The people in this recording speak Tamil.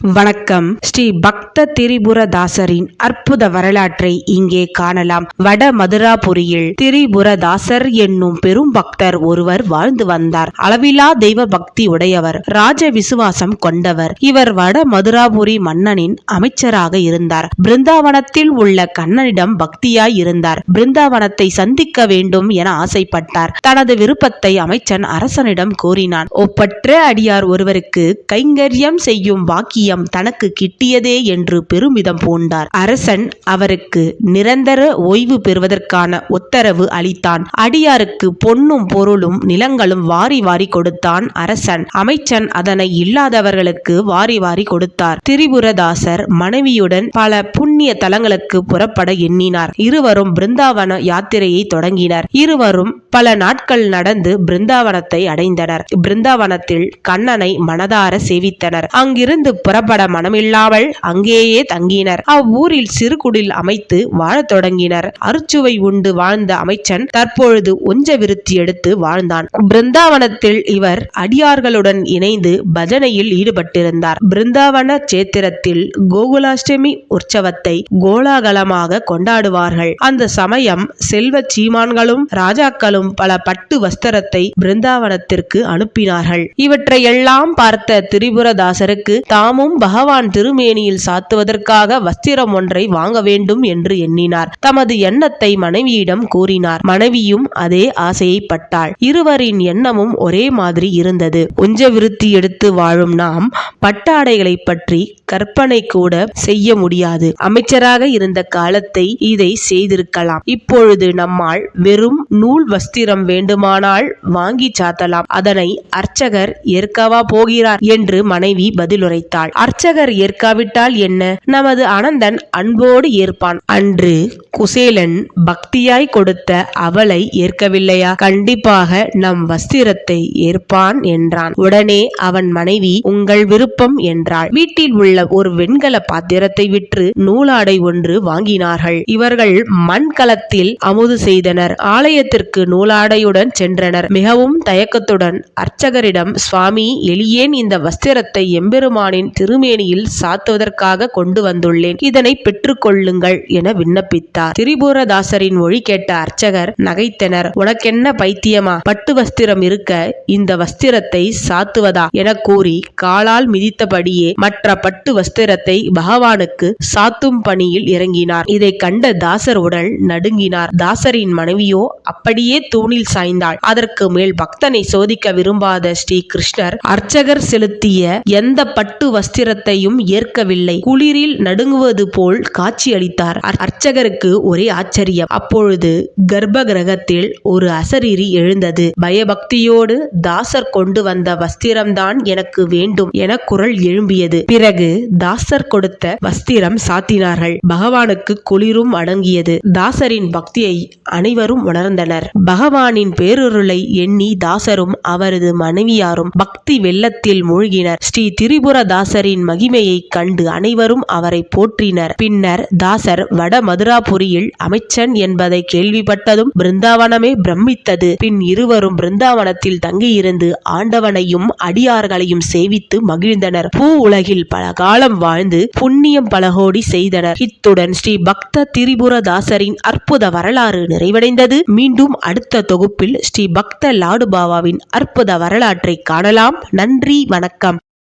வணக்கம். ஸ்ரீ பக்த திரிபுரதாசரின் அற்புத வரலாற்றை இங்கே காணலாம். வட மதுராபுரியில் திரிபுரதாசர் என்னும் பெரும் பக்தர் ஒருவர் வாழ்ந்து வந்தார். அளவிலா தெய்வ பக்தி உடையவர் ராஜ விசுவாசம் கொண்டவர். இவர் வட மதுராபுரி மன்னனின் அமைச்சராக இருந்தார். பிருந்தாவனத்தில் உள்ள கண்ணனிடம் பக்தியாய் இருந்தார். பிருந்தாவனத்தை சந்திக்க வேண்டும் என ஆசைப்பட்டார். தனது விருப்பத்தை அமைச்சன் அரசனிடம் கூறினான். ஒப்பற்ற அடியார் ஒருவருக்கு கைங்கரியம் செய்யும் பாக்கியம் தனக்கு கிட்டியதே என்று பெருமிதம் பூண்டார். அரசன் அவருக்கு நிரந்தர ஓய்வு பெறுவதற்கான உத்தரவு அளித்தான். அடியாருக்கு பொன்னும் பொருளும் நிலங்களும் வாரி வாரி கொடுத்தான் அரசன். அமைச்சன் அதனை இல்லாதவர்களுக்கு வாரி வாரி கொடுத்தார். திரிபுரதாசர் மனைவியுடன் பல புண்ணிய தலங்களுக்கு புறப்பட எண்ணினார். இருவரும் பிருந்தாவன யாத்திரையை தொடங்கினர். இருவரும் பல நாட்கள் நடந்து பிருந்தாவனத்தை அடைந்தனர். பிருந்தாவனத்தில் கண்ணனை மனதார சேவித்தனர். அங்கிருந்து புற புறப்பட மனமில்லாமல் அங்கேயே தங்கினர். அவ்வூரில் சிறு குடில் அமைத்து வாழத் தொடங்கினர். அறுச்சுவை உண்டு வாழ்ந்த அமைச்சன் தற்பொழுது ஒஞ்ச விருத்தி எடுத்து வாழ்ந்தான். பிருந்தாவனத்தில் இவர் அடியார்களுடன் இணைந்து பஜனையில் ஈடுபட்டிருந்தார். பிருந்தாவன சேத்திரத்தில் கோகுலாஷ்டமி உற்சவத்தை கோலாகலமாக கொண்டாடுவார்கள். அந்த சமயம் செல்வ சீமான்களும் ராஜாக்களும் பல பட்டு வஸ்திரத்தை பிருந்தாவனத்திற்கு அனுப்பினார்கள். இவற்றையெல்லாம் பார்த்த திரிபுரதாசருக்கு தாமும் பகவான் திருமேனியில் சாத்துவதற்காக வஸ்திரம் ஒன்றை வாங்க வேண்டும் என்று எண்ணினார். தமது எண்ணத்தை மனைவியிடம் கூறினார். மனைவியும் அதே ஆசையை பட்டாள். இருவரின் எண்ணமும் ஒரே மாதிரி இருந்தது. உஞ்ச விருத்தி எடுத்து வாழும் நாம் பட்டாடைகளை பற்றி கற்பனை கூட செய்ய முடியாது. அமைச்சராக இருந்த காலத்தை இதை செய்திருக்கலாம். இப்பொழுது நம்மால் வெறும் நூல் வஸ்திரம் வேண்டுமானால் வாங்கி சாத்தலாம். அதனை அர்ச்சகர் ஏற்கவா போகிறார் என்று மனைவி பதிலுரைத்தாள். அர்ச்சகர் ஏற்காவிட்டால் என்ன? நமது அனந்தன் அன்போடு ஏற்பான். அன்று குசேலன் பக்தியாய் கொடுத்த அவளை ஏற்கவில்லையா? கண்டிப்பாக நம் வஸ்திரத்தை ஏற்பான் என்றான். உடனே அவன் மனைவி உங்கள் விருப்பம் என்றாள். வீட்டில் உள்ள ஒரு வெண்கல பாத்திரத்தை விற்று நூலாடை ஒன்று வாங்கினார்கள். இவர்கள் மண்கலத்தில் அமுது செய்தனர். ஆலயத்திற்கு நூலாடையுடன் சென்றனர். மிகவும் தயக்கத்துடன் அர்ச்சகரிடம் சுவாமி எளியேன் இந்த வஸ்திரத்தை எம்பெருமானின் திருமேனியில் சாத்துவதற்காக கொண்டு வந்துள்ளேன். இதனை பெற்றுக்கொள்ளுங்கள் என விண்ணப்பித்தார். திரிபுரதாசரின் மொழி கேட்ட அர்ச்சகர் நகைத்தனர். உனக்கென்ன பைத்தியமா? பட்டு வஸ்திரம் இருக்க இந்த வஸ்திரத்தை சாத்துவதா? என கூறி காலால் மிதித்தபடியே மற்ற பட்டு வஸ்திரத்தை பகவானுக்கு சாத்தும் பணியில் இறங்கினார். இதை கண்ட தாசர் உடல் நடுங்கினார். தாசரின் மனைவியோ அப்படியே தூணில் சாய்ந்தாள். அதற்கு மேல் பக்தனை சோதிக்க விரும்பாத ஸ்ரீ கிருஷ்ணர் அர்ச்சகர் செலுத்திய எந்த பட்டு வஸ்திரத்தையும் ஏற்கவில்லை. குளிரில் நடுங்குவது போல் காட்சியளித்தார் அர்ச்சகருக்கு ஒரே ஆச்சரியம். அப்பொழுது கர்ப்ப கிரகத்தில் ஒரு அசரீரி எழுந்தது. பயபக்தியோடு தாசர் கொண்டு வந்த வஸ்திரம்தான் எனக்கு வேண்டும் என குரல் எழும்பியது. பிறகு தாசர் கொடுத்த வஸ்திரம் சாத்தினார்கள். பகவானுக்கு குளிரும் அடங்கியது. தாசரின் பக்தியை அனைவரும் உணர்ந்தனர். பகவானின் பேரருளை எண்ணி தாசரும் அவரது மனைவியாரும் பக்தி வெள்ளத்தில் மூழ்கினர். ஸ்ரீ திரிபுரதாசரின் மகிமையைக் கண்டு அனைவரும் அவரை போற்றினர். பின்னர் தாசர் வட மதுராபுரியில் அமைச்சன் என்பதை கேள்விப்பட்டதும் பிருந்தாவனமே பிரமித்தது. பின் இருவரும் பிருந்தாவனத்தில் தங்கியிருந்து ஆண்டவனையும் அடியார்களையும் சேவித்து மகிழ்ந்தனர். பூ உலகில் பல காலம் வாழ்ந்து புண்ணியம் பலகோடி செய்தனர். இத்துடன் ஸ்ரீ பக்த திரிபுரதாசரின் அற்புத வரலாறு நிறைவடைந்தது. மீண்டும் அடுத்த தொகுப்பில் ஸ்ரீ பக்த லாடுபாவாவின் அற்புத வரலாற்றை காணலாம். நன்றி வணக்கம்.